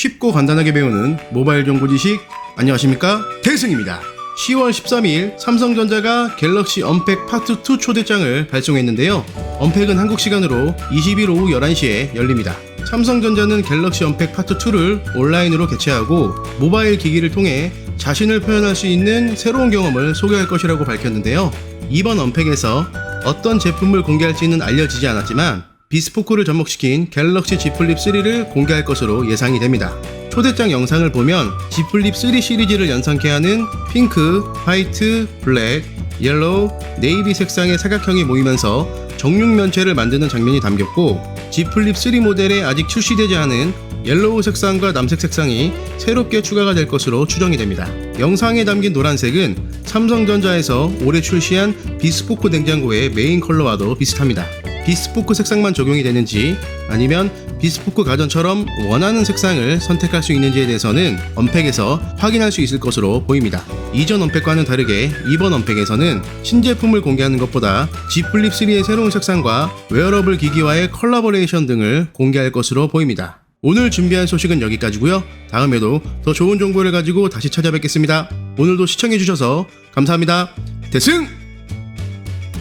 쉽고 간단하게 배우는 모바일 정보 지식 안녕하십니까 대승입니다. 10월 13일 삼성전자가 갤럭시 언팩 파트 2 초대장을 발송했는데요. 언팩은 한국 시간으로 20일 오후 11시에 열립니다. 삼성전자는 갤럭시 언팩 파트 2를 온라인으로 개최하고 모바일 기기를 통해 자신을 표현할 수 있는 새로운 경험을 소개할 것이라고 밝혔는데요. 이번 언팩에서 어떤 제품을 공개할지는 알려지지 않았지만 비스포크를 접목시킨 갤럭시 Z 플립 3를 공개할 것으로 예상이 됩니다. 초대장 영상을 보면 Z 플립 3 시리즈를 연상케 하는 핑크, 화이트, 블랙, 옐로우, 네이비 색상의 사각형이 모이면서 정육 면체를 만드는 장면이 담겼고 Z 플립 3 모델에 아직 출시되지 않은 옐로우 색상과 남색 색상이 새롭게 추가가 될 것으로 추정이 됩니다. 영상에 담긴 노란색은 삼성전자에서 올해 출시한 비스포크 냉장고의 메인 컬러와도 비슷합니다. 비스포크 색상만 적용이 되는지 아니면 비스포크 가전처럼 원하는 색상을 선택할 수 있는지에 대해서는 언팩에서 확인할 수 있을 것으로 보입니다. 이전 언팩과는 다르게 이번 언팩에서는 신제품을 공개하는 것보다 G 플립 3의 새로운 색상과 웨어러블 기기와의 컬라보레이션 등을 공개할 것으로 보입니다. 오늘 준비한 소식은 여기까지고요. 다음에도 더 좋은 정보를 가지고 다시 찾아뵙겠습니다. 오늘도 시청해주셔서 감사합니다. 대승!